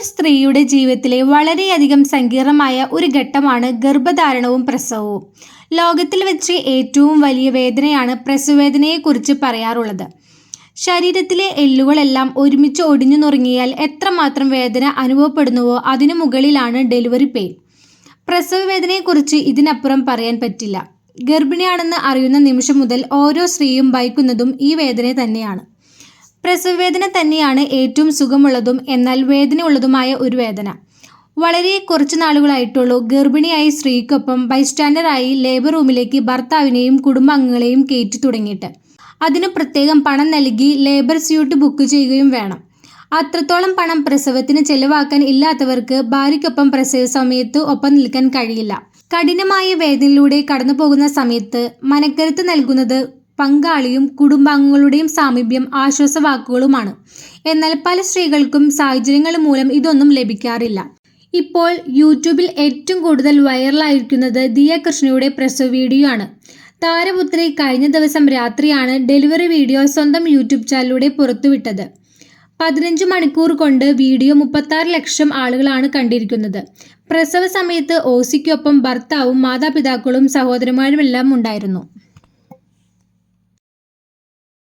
ഒരു സ്ത്രീയുടെ ജീവിതത്തിലെ വളരെയധികം സങ്കീർണമായ ഒരു ഘട്ടമാണ് ഗർഭധാരണവും പ്രസവവും. ലോകത്തിൽ വെച്ച് ഏറ്റവും വലിയ വേദനയാണ് പ്രസവവേദനയെക്കുറിച്ച് പറയാറുള്ളത്. ശരീരത്തിലെ എല്ലുകളെല്ലാം ഒരുമിച്ച് ഒടിഞ്ഞു നുറുങ്ങിയാൽ എത്രമാത്രം വേദന അനുഭവപ്പെടുന്നുവോ അതിനു മുകളിലാണ് ഡെലിവറി പെയിൻ. പ്രസവവേദനയെക്കുറിച്ച് ഇതിനപ്പുറം പറയാൻ പറ്റില്ല. ഗർഭിണിയാണെന്ന് അറിയുന്ന നിമിഷം മുതൽ ഓരോ സ്ത്രീയും ഭയക്കുന്നതും ഈ വേദന തന്നെയാണ്. പ്രസവവേദന തന്നെയാണ് ഏറ്റവും സുഖമുള്ളതും എന്നാൽ വേദനയുള്ളതുമായ ഒരു വേദന. വളരെ കുറച്ച് നാളുകളായിട്ടുള്ളൂ ഗർഭിണിയായ സ്ത്രീക്കൊപ്പം ബൈസ്റ്റാൻഡറായി ലേബർ റൂമിലേക്ക് ഭർത്താവിനെയും കുടുംബാംഗങ്ങളെയും കയറ്റി തുടങ്ങിയിട്ട്. അതിന് പ്രത്യേകം പണം നൽകി ലേബർ സ്യൂട്ട് ബുക്ക് ചെയ്യുകയും വേണം. അത്രത്തോളം പണം പ്രസവത്തിന് ചെലവാക്കാൻ ഇല്ലാത്തവർക്ക് ഭാര്യയ്ക്കൊപ്പം പ്രസവ സമയത്ത് ഒപ്പം നിൽക്കാൻ കഴിയില്ല. കഠിനമായ വേദനയിലൂടെ കടന്നു പോകുന്ന സമയത്ത് മനക്കരുത്ത് നൽകുന്നത് പങ്കാളിയും കുടുംബാംഗങ്ങളുടെയും സാമീപ്യം ആശ്വാസവാക്കുകളുമാണ്. എന്നാൽ പല സ്ത്രീകൾക്കും സാഹചര്യങ്ങൾ മൂലം ഇതൊന്നും ലഭിക്കാറില്ല. ഇപ്പോൾ യൂട്യൂബിൽ ഏറ്റവും കൂടുതൽ വൈറലായിരിക്കുന്നത് ദിയ കൃഷ്ണയുടെ പ്രസവ വീഡിയോ ആണ് താരപുത്രി കഴിഞ്ഞ ദിവസം രാത്രിയാണ് ഡെലിവറി വീഡിയോ സ്വന്തം യൂട്യൂബ് ചാനലിലൂടെ പുറത്തുവിട്ടത്. പതിനഞ്ച് മണിക്കൂർ കൊണ്ട് വീഡിയോ മുപ്പത്താറ് ലക്ഷം ആളുകളാണ് കണ്ടിരിക്കുന്നത്. പ്രസവ സമയത്ത് ഓസിക്കൊപ്പം ഭർത്താവും മാതാപിതാക്കളും സഹോദരന്മാരുമെല്ലാം ഉണ്ടായിരുന്നു.